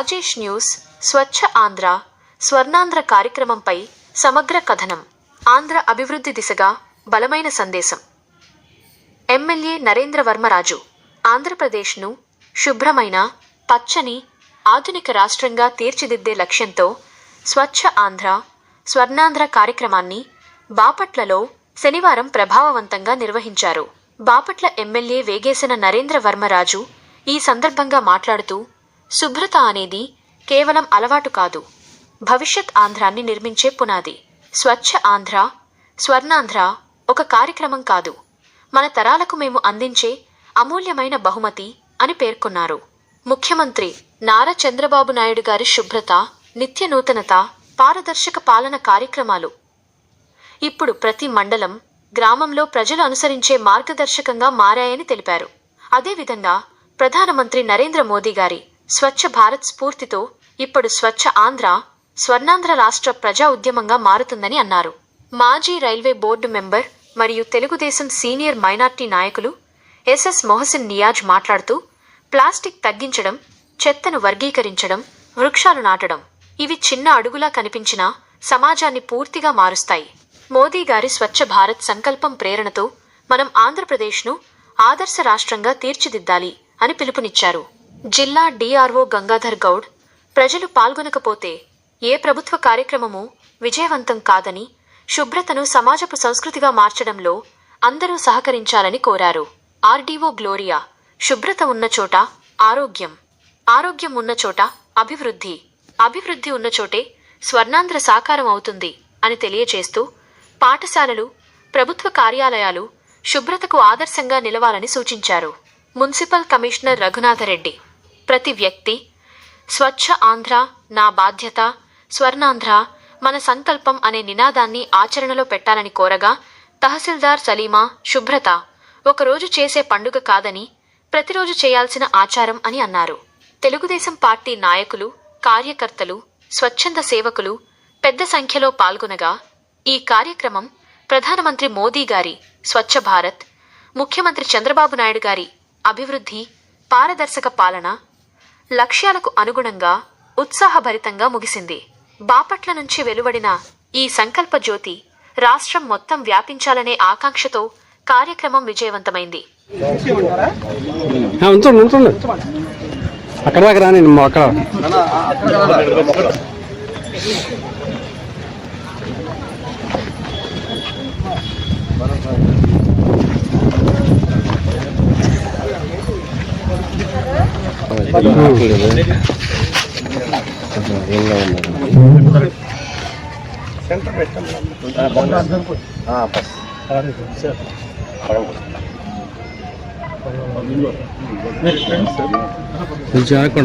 Rajesh news Swachh Andhra Swarnandhra కార్యక్రమంపై సమగ్ర కథనం ఆంధ్ర అభివృద్ధి దిశగా బలమైన సందేశం. ఎమ్మెల్యే నరేంద్ర వర్మరాజు ఆంధ్రప్రదేశ్ను శుభ్రమైన పచ్చని ఆధునిక రాష్ట్రంగా తీర్చిదిద్దే లక్ష్యంతో స్వచ్ఛ ఆంధ్ర స్వర్ణాంధ్ర కార్యక్రమాన్ని బాపట్లలో శనివారం ప్రభావవంతంగా నిర్వహించారు. బాపట్ల ఎమ్మెల్యే వేగేసిన నరేంద్ర వర్మరాజు ఈ సందర్భంగా మాట్లాడుతూ శుభ్రత అనేది కేవలం అలవాటు కాదు. భవిష్యత్ ఆంధ్రాన్ని నిర్మించే పునాది. స్వచ్ఛ ఆంధ్ర స్వర్ణాంధ్ర ఒక కార్యక్రమం కాదు. మన తరాలకు మేము అందించే అమూల్యమైన బహుమతి అని పేర్కొన్నారు. ముఖ్యమంత్రి నారా చంద్రబాబు నాయుడు గారి శుభ్రత నిత్య నూతనత పారదర్శక పాలన కార్యక్రమాలు. ఇప్పుడు ప్రతి మండలం గ్రామంలో ప్రజలు అనుసరించే మార్గదర్శకంగా మారాయని తెలిపారు. అదేవిధంగా ప్రధానమంత్రి నరేంద్ర మోదీ గారి స్వచ్ఛ భారత్ స్ఫూర్తితో ఇప్పుడు స్వచ్ఛ ఆంధ్ర స్వర్ణాంధ్ర రాష్ట్ర ప్రజా ఉద్యమంగా మారుతుందని అన్నారు. మాజీ రైల్వే బోర్డు మెంబర్ మరియు తెలుగుదేశం సీనియర్ మైనార్టీ నాయకులు ఎస్ఎస్ మొహసిన్ నియాజ్ మాట్లాడుతూ ప్లాస్టిక్ తగ్గించడం చెత్తను వర్గీకరించడం వృక్షాలు నాటడం ఇవి చిన్న అడుగులా కనిపించినా సమాజాన్ని పూర్తిగా మారుస్తాయి. మోదీ గారి స్వచ్ఛ భారత్ సంకల్పం ప్రేరణతో మనం ఆంధ్రప్రదేశ్ను ఆదర్శ రాష్ట్రంగా తీర్చిదిద్దాలి అని పిలుపునిచ్చారు. జిల్లా డిఆర్ఓ గంగాధర్ గౌడ్ ప్రజలు పాల్గొనకపోతే ఏ ప్రభుత్వ కార్యక్రమము విజయవంతం కాదని శుభ్రతను సమాజపు సంస్కృతిగా మార్చడంలో అందరూ సహకరించాలని కోరారు. ఆర్డీఓ గ్లోరియా శుభ్రత ఉన్న చోట ఆరోగ్యం ఆరోగ్యం ఉన్న చోట అభివృద్ధి అభివృద్ధి ఉన్న చోటే స్వర్ణాంధ్ర సాకారం అవుతుంది అని తెలియచేస్తూ పాఠశాలలు ప్రభుత్వ కార్యాలయాలు శుభ్రతకు ఆదర్శంగా నిలవాలని సూచించారు. మున్సిపల్ కమిషనర్ రఘునాథరెడ్డి ప్రతి వ్యక్తి స్వచ్ఛ ఆంధ్ర నా బాధ్యత స్వర్ణాంధ్ర మన సంకల్పం అనే నినాదాన్ని ఆచరణలో పెట్టాలని కోరగా తహసీల్దార్ సలీమా శుభ్రత ఒకరోజు చేసే పండుగ కాదని ప్రతిరోజు చేయాల్సిన ఆచారం అని అన్నారు. తెలుగుదేశం పార్టీ నాయకులు కార్యకర్తలు స్వచ్ఛంద సేవకులు పెద్ద సంఖ్యలో పాల్గొనగా ఈ కార్యక్రమం ప్రధానమంత్రి మోదీ గారి స్వచ్ఛ భారత్ ముఖ్యమంత్రి చంద్రబాబు నాయుడు గారి అభివృద్ధి పారదర్శక పాలన లక్ష్యాలకు అనుగుణంగా ఉత్సాహభరితంగా ముగిసింది. బాపట్ల నుంచి వెలువడిన ఈ సంకల్ప జ్యోతి రాష్ట్రం మొత్తం వ్యాపించాలనే ఆకాంక్షతో కార్యక్రమం విజయవంతమైంది. అక్కడ. రాని అక్కడ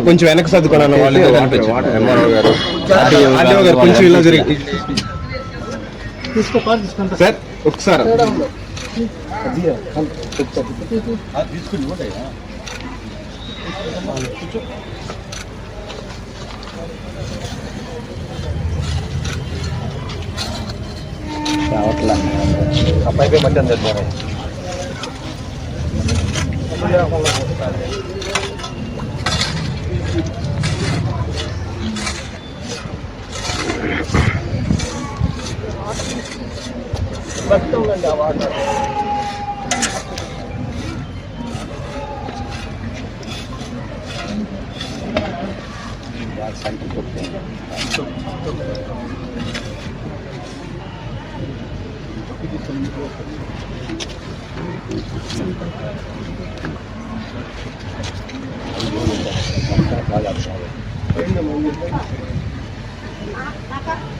కొంచెం వెనక్కి సర్దుకున్నాను వాళ్ళు. ఎంఆర్ఓ గారు కొంచెం ఇలా జరిగి సార్ ఒకసారి. అబ్బాయి మధ్య నాకు హక్కు ఉంది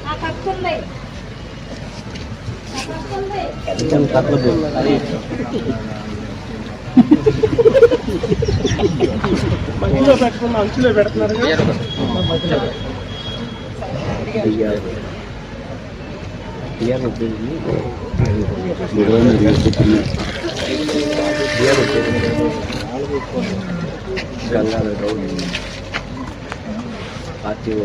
నాకు హక్కు ఉంది మధ్యలో పెట్టుకున్న అంచులో పెడుతున్నారు Gangadhar Goud RTO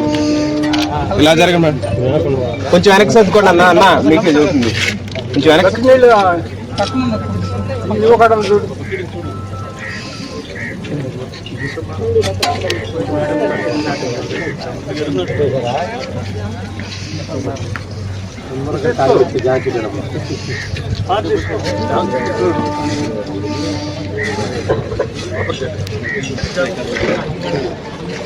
ఇలా జరగండి మేడం. కొంచెం వెనక్కి సర్దుకోండి అన్న అన్న మీకు చూస్తుంది కొంచెం వెనక్కి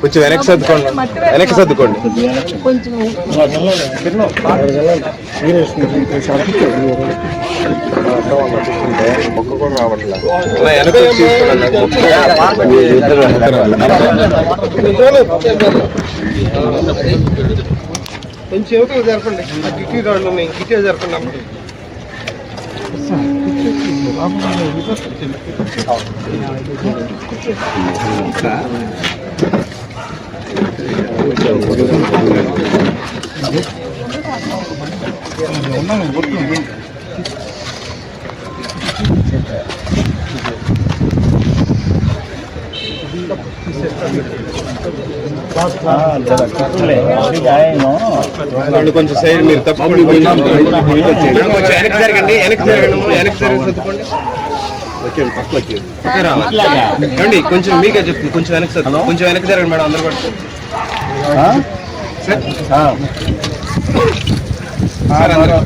కొంచెం వెనక్కి సర్దుకోండి. వెనక్కి సర్దుకోండి. కొంచెం. యువతలు జరపండి. ఆ కిటికీ గాళ్ళు ఉన్నాయి కిటికీ జరపండి అమ్మ. వాళ్ళు కొంచెం సైడ్ మీరు తప్పకుండా వెనక్కి జరగండి వెనక్కి జరగండి వెనక్కి జరగండి ఏమండి కొంచెం మీకే చెప్తుంది కొంచెం వెనక్కి సర్దు కొంచెం వెనక్కి జరగండి మేడం అందరు కూడా సార్? సార్ అందరూ.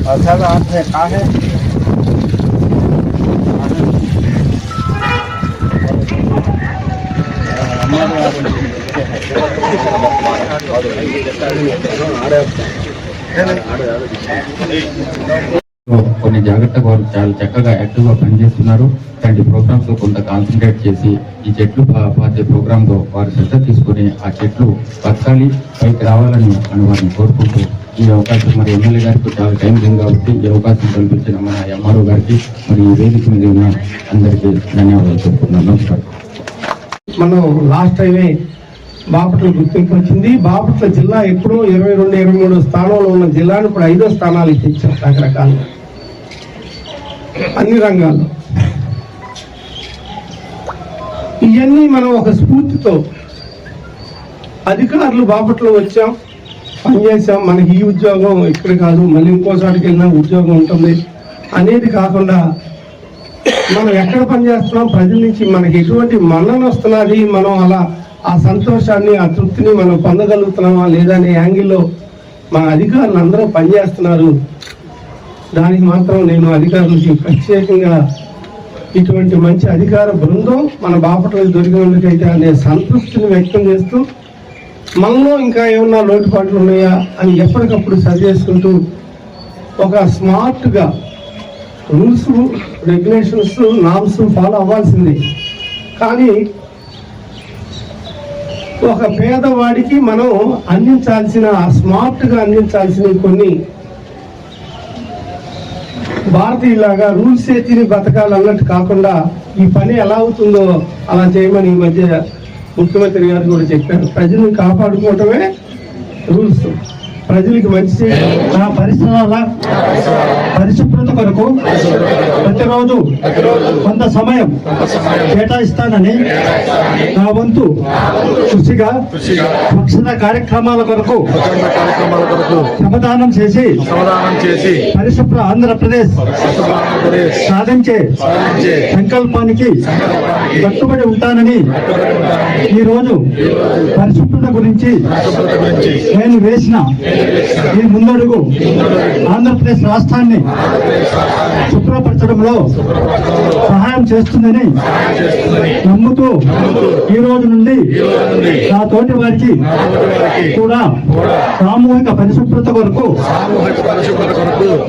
కొన్ని జాగ్రత్తగా వారు చాలా చక్కగా యాక్టివ్గా పనిచేస్తున్నారు. ఇలాంటి ప్రోగ్రామ్స్లో కొంత కాన్సన్ట్రేట్ చేసి ఈ చెట్లు పా- పాతే ప్రోగ్రామ్లో వారు శ్రద్ధ తీసుకుని ఆ చెట్లు బతకాలి పైకి రావాలని అని వారిని కోరుకుంటూ ఈ అవకాశం మరి ఎమ్మెల్యే గారికి చాలా టైం ఉంది కాబట్టి ఈ అవకాశం కల్పించిన మన ఎంఆర్ఓ గారికి మరి ఈ వేదిక మీద ఉన్న అందరికీ ధన్యవాదాలు చెప్పుకున్నాను నమస్కారం. మనం లాస్ట్ టైమే బాపట్ల గుర్తింపు వచ్చింది. బాపట్ల జిల్లా ఎప్పుడో ఇరవై రెండు ఇరవై మూడు స్థానంలో ఉన్న జిల్లాను ఇప్పుడు ఐదో స్థానాలు తెచ్చాం రకరకాలుగా. అన్ని రంగాల్లో. ఇవన్నీ మనం ఒక స్ఫూర్తితో అధికారులు బాపట్లో వచ్చాం పనిచేసాం మనకి ఈ ఉద్యోగం ఇక్కడ కాదు మళ్ళీ ఇంకోసారికి వెళ్ళినా ఉద్యోగం ఉంటుంది. అనేది కాకుండా మనం ఎక్కడ పనిచేస్తున్నాం ప్రజల నుంచి మనకి ఎటువంటి మన్నన వస్తున్నది? మనం అలా ఆ సంతోషాన్ని ఆ తృప్తిని మనం పొందగలుగుతున్నామా? లేదా అనే యాంగిల్లో మన అధికారులు అందరూ పనిచేస్తున్నారు దానికి మాత్రం నేను అధికారులకి ప్రత్యేకంగా ఇటువంటి మంచి అధికార బృందం మన బాపట్ల దొరికినందుకైతే అనే సంతృప్తిని వ్యక్తం చేస్తూ మనలో ఇంకా ఏమన్నా లోటుపాట్లు ఉన్నాయా అని ఎప్పటికప్పుడు సరి చేసుకుంటూ ఒక స్మార్ట్గా రూల్స్ రెగ్యులేషన్స్ నామ్స్ ఫాలో అవ్వాల్సింది. కానీ ఒక పేదవాడికి మనం అందించాల్సిన స్మార్ట్గా అందించాల్సిన కొన్ని భారతీయులాగా రూల్స్ తిని బతకాలి అన్నట్టు కాకుండా ఈ పని ఎలా అవుతుందో అలా చేయమని ఈ మధ్య ముఖ్యమంత్రి గారు కూడా చెప్పారు. ప్రజల్ని కాపాడుకోవటమే రూల్స్. ప్రజలకు మంచి చేయడం నా పరిసరాల పరిశుభ్రత కొరకు ప్రతిరోజు కొంత సమయం కేటాయిస్తానని నా వంతు కృషిగా రక్షణ కార్యక్రమాల కొరకు శ్రమదానం చేసి పరిశుభ్ర ఆంధ్రప్రదేశ్ సాధించే సంకల్పానికి కట్టుబడి ఉంటానని ఈ రోజు పరిశుభ్రత గురించి నేను వేసిన ఈ ముందడుగు. ఆంధ్రప్రదేశ్ రాష్ట్రాన్ని శుభ్రపరచడంలో సహాయం చేస్తుందని నమ్ముతూ ఈ రోజు నుండి నా తోటి వారికి కూడా సామూహిక పరిశుభ్రత కొరకు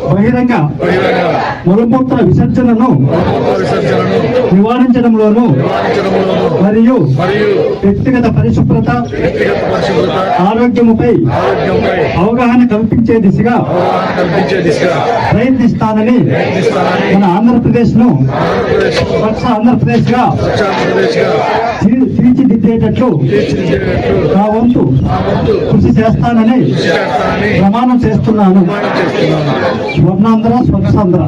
బహిరంగ మలమూత్ర విసర్జనను నివారించడంలోను మరియు వ్యక్తిగత పరిశుభ్రత ఆరోగ్యముపై అవగాహన కల్పించే దిశగా ప్రయత్నిస్తానని మన ఆంధ్రప్రదేశ్ను స్వచ్ఛ ఆంధ్రప్రదేశ్గా తీర్చిదిద్దేటట్లు నా వంతు కృషి చేస్తానని ప్రమాణం చేస్తున్నాను. స్వర్ణాంధ్ర స్వచ్ఛాంధ్ర.